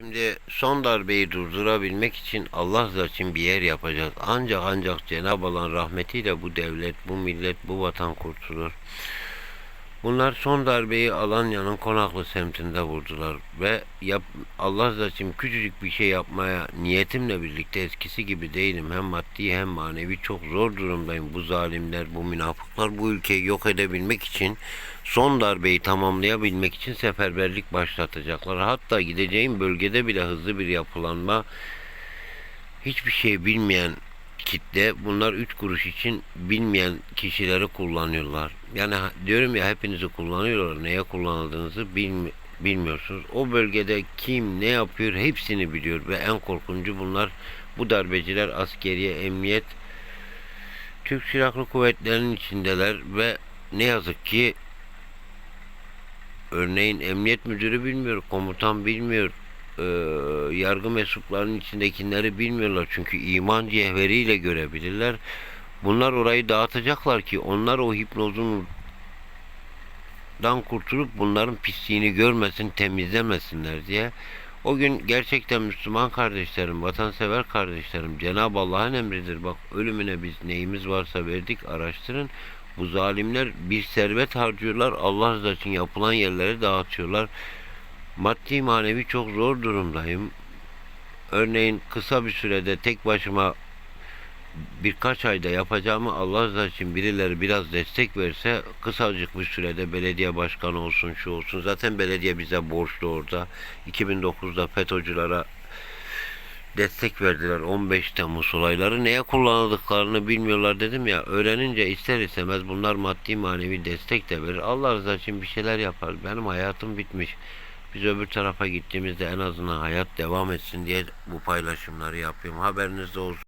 Şimdi son darbeyi durdurabilmek için Allah için bir yer yapacağız. Ancak ancak Cenab-ı Allah'ın rahmetiyle bu devlet, bu millet, bu vatan kurtulur. Bunlar son darbeyi Alanya'nın Konaklı semtinde vurdular ve yap, Allah için küçücük bir şey yapmaya niyetimle birlikte eskisi gibi değilim. Hem maddi hem manevi çok zor durumdayım. Bu zalimler, bu münafıklar bu ülkeyi yok edebilmek için son darbeyi tamamlayabilmek için seferberlik başlatacaklar. Hatta gideceğim bölgede bile hızlı bir yapılanma hiçbir şey bilmeyen kitle bunlar üç kuruş için bilmeyen kişileri kullanıyorlar. Yani diyorum ya hepinizi kullanıyorlar. Neye kullanıldığınızı bilmi- bilmiyorsunuz. O bölgede kim ne yapıyor hepsini biliyor ve en korkuncu bunlar bu darbeciler askeriye, emniyet, Türk Silahlı Kuvvetleri'nin içindeler ve ne yazık ki örneğin emniyet müdürü bilmiyor, komutan bilmiyor, eee, yargı mensuplarının içindekileri bilmiyorlar. Çünkü iman cevheriyle görebilirler. Bunlar orayı dağıtacaklar ki onlar o hipnozun dan kurtulup bunların pisliğini görmesin, temizlemesinler diye. O gün gerçekten Müslüman kardeşlerim, vatansever kardeşlerim, Cenab-ı Allah'ın emridir. Bak ölümüne biz neyimiz varsa verdik, araştırın. Bu zalimler bir servet harcıyorlar, Allah rızası için yapılan yerleri dağıtıyorlar. Maddi manevi çok zor durumdayım. Örneğin kısa bir sürede tek başıma birkaç ayda yapacağımı Allah rızası için birileri biraz destek verse kısacık bir sürede belediye başkanı olsun şu olsun. Zaten belediye bize borçlu orada. 2009'da FETÖ'cülere destek verdiler 15 Temmuz olayları. Neye kullanıldıklarını bilmiyorlar dedim ya. Öğrenince ister istemez bunlar maddi manevi destek de verir. Allah rızası için bir şeyler yapar. Benim hayatım bitmiş. Biz öbür tarafa gittiğimizde en azından hayat devam etsin diye bu paylaşımları yapıyorum. Haberinizde olsun.